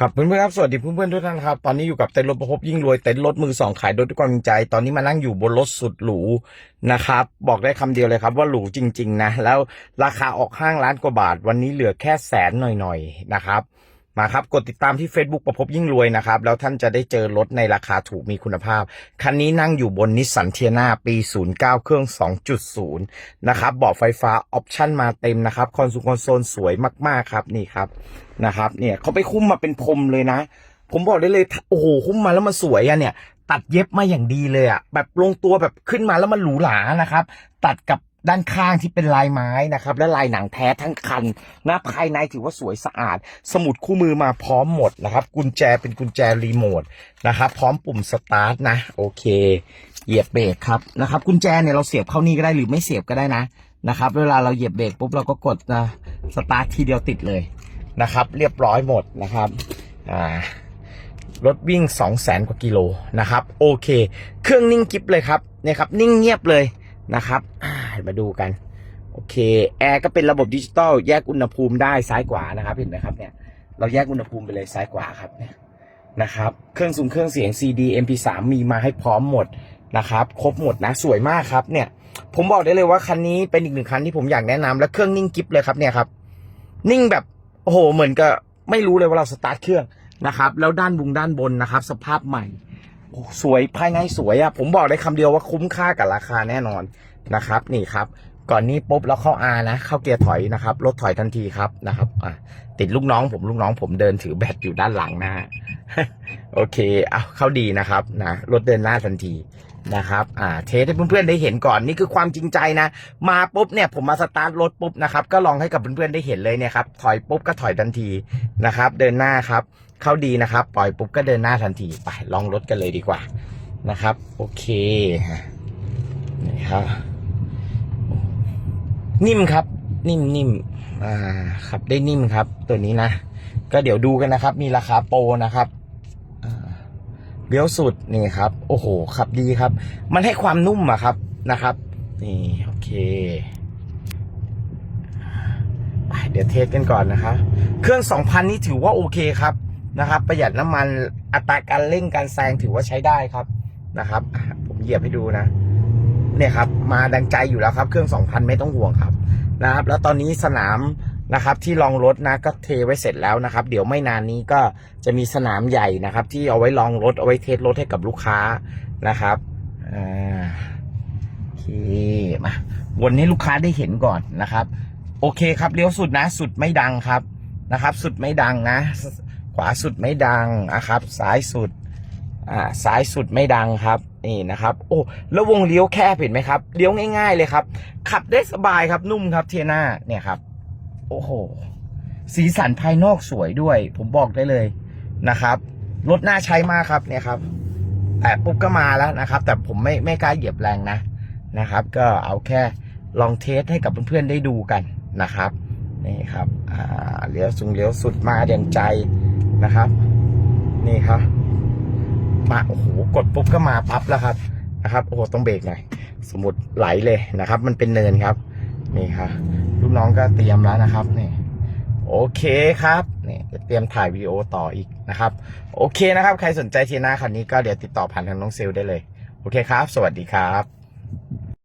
ครับเพื่อนๆครับสวัสดีเพื่อนๆทุกท่านครับตอนนี้อยู่กับเต็นท์รถประพบยิ่งรวยเต็นท์รถมือสองขายรถด้วยความจริงใจ ตอนนี้มานั่งอยู่บนรถสุดหรูนะครับ บอกได้คำเดียวเลยครับว่าหรูจริง ๆ นะ แล้วราคาออกห้างล้านกว่าบาท วันนี้เหลือแค่แสนหน่อยๆนะครับ มาครับ กดติดตามที่ Facebook ประพบยิ่งรวยนะครับ แล้วท่านจะได้เจอรถในราคาถูกมีคุณภาพ คันนี้นั่งอยู่บนนิสสันเทียนาปี 09 เครื่อง 2.0 นะครับเบาะไฟฟ้าออปชั่นมาเต็มนะครับ คอนโซลคอนโซลสวยมาก ๆ ครับ นี่ครับนะครับ เนี่ยเขาไปคุ้มมาเป็นพรมเลยนะ ผมบอกได้เลย โอ้โห คุ้มมาแล้วมันสวยอะเนี่ย ตัดเย็บมาอย่างดีเลยอะแบบลงตัวแบบขึ้นมาแล้วมันหรูหรานะครับ ตัดกับ ด้านข้างที่เป็นลายไม้นะครับ และลายหนังแท้ทั้งคันนะภายในถือว่าสวยสะอาด สมุดคู่มือมาพร้อมหมดนะครับ กุญแจเป็นกุญแจรีโมทนะครับ พร้อมปุ่มสตาร์ทนะ โอเคเหยียบเบรกครับนะครับ กุญแจเนี่ยเราเสียบเข้านี่ก็ได้หรือไม่เสียบก็ได้นะนะครับ เวลาเราเหยียบเบรกปุ๊บเราก็กดนะสตาร์ททีเดียวติดเลยนะครับ เรียบร้อยหมดนะครับอ่ารถวิ่ง 2 0 0แสนกว่ากิโลนะครับ โอเค เครื่องนิ่งกิฟเลยครับเนี่ยครับ นิ่งเงียบเลยนะครับอ่า มาดูกัน โอเค แอร์ก็เป็นระบบดิจิตอลแยกอุณหภูมิได้ซ้ายขวานะครับ เห็นไหมครับเนี่ย เราแยกอุณหภูมิไปเลยซ้ายขวาครับเนี่ยนะครับ เครื่องสูงเครื่องเสียง CD MP3 มีมาให้พร้อมหมดนะครับ ครบหมดนะ สวยมากครับเนี่ย ผมบอกได้เลยว่าคันนี้เป็นอีกหนึ่งคันที่ผมอยากแนะนำและเครื่องนิ่งกิฟเลยครับเนี่ยครับ นิ่งแบบโอ้โหเหมือนกับไม่รู้เลยว่าเราสตาร์ทเครื่องนะครับ แล้วด้านบุงด้านบนนะครับ สภาพใหม่ สวยภายในสวยอะผมบอกได้คำเดียวว่าคุ้มค่ากับราคาแน่นอนนะครับ นี่ครับ ก่อนนี้ปุ๊บแล้วเข้าอานะ เข้าเกียร์ถอยนะครับรถถอยทันทีครับนะครับอะติดลูกน้องผมลูกน้องผมเดินถือแบตอยู่ด้านหลังนะฮะโอเคเอาเข้าดีนะครับนะรถเดินหน้าทันทีนะครับอ่าเทสให้เพื่อนๆได้เห็นก่อนนี่คือความจริงใจนะ มาปุ๊บเนี่ยผมมาสตาร์ทรถปุ๊บนะครับก็ลองให้กับเพื่อนๆได้เห็นเลยเนี่ยครับถอยปุ๊บก็ถอยทันทีนะครับ เดินหน้าครับ เข้าดีนะครับ ปล่อยปุ๊บก็เดินหน้าทันทีไปลองรถกันเลยดีกว่านะครับ โอเคนี่ครับนิ่มครับ นิ่มนิ่มอ่าขับได้นิ่มครับ ตัวนี้นะ ก็เดี๋ยวดูกันนะครับ มีราคาโปรนะครับเลี้ยวสุดนี่ครับ โอ้โห ขับดีครับ มันให้ความนุ่มอะครับนะครับ นี่โอเคไปเดี๋ยวเทสกันก่อนนะคะเครื่อง 2,000 นี่ถือว่าโอเคครับ นะครับ ประหยัดน้ำมันอัตราการเร่งการแซงถือว่าใช้ได้ครับนะครับ ผมเหยียบให้ดูนะ เนี่ยครับ มาดังใจอยู่แล้วครับ เครื่อง 2,000 ไม่ต้องห่วงครับนะครับ แล้วตอนนี้สนามนะครับที่รองรถนะก็เทไว้เสร็จแล้วนะครับ เดี๋ยวไม่นานนี้ก็จะมีสนามใหญ่นะครับ ที่เอาไว้รองรถเอาไว้เทสรถให้กับลูกค้านะครับอ่าโอเคมาวนให้ลูกค้าได้เห็นก่อนนะครับ โอเคครับเลี้ยวสุดนะ สุดไม่ดังครับนะครับ สุดไม่ดังนะ ขวาสุดไม่ดังนะครับซ้ายสุดอ่าซ้ายสุดไม่ดังครับนี่นะครับโอ้แล้ววงเลี้ยวแคบเห็นไหมครับเลี้ยวง่าย ๆ เลยครับ ขับได้สบายครับนุ่มครับเทียน่าเนี่ยครับ โอ้โหสีสันภายนอกสวยด้วย ผมบอกได้เลยนะครับรถน่าใช้มากครับเนี่ยครับแต่ปุ๊บก็มาแล้วนะครับ แต่ผมไม่ไม่กล้าเหยียบแรงนะนะครับ ก็เอาแค่ลองเทสให้กับเพื่อนๆได้ดูกันนะครับนี่ครับอ่าเลี้ยวสูงเลี้ยวสุดมาเด่นใจ นะครับ นี่ครับมาโอ้โหกดปุ๊บก็มาปั๊บแล้วครับนะครับโอ้โหต้องเบรกหน่อยสมุดไหลเลยนะครับ มันเป็นเนินครับ นี่ครับลูกน้องก็เตรียมแล้วนะครับนี่โอเคครับนี่จะเตรียมถ่ายวิดีโอต่ออีกนะครับ โอเคนะครับ ใครสนใจเทียนาคันนี้ก็เดี๋ยวติดต่อผ่านทางน้องเซลได้เลย โอเคครับ สวัสดีครับ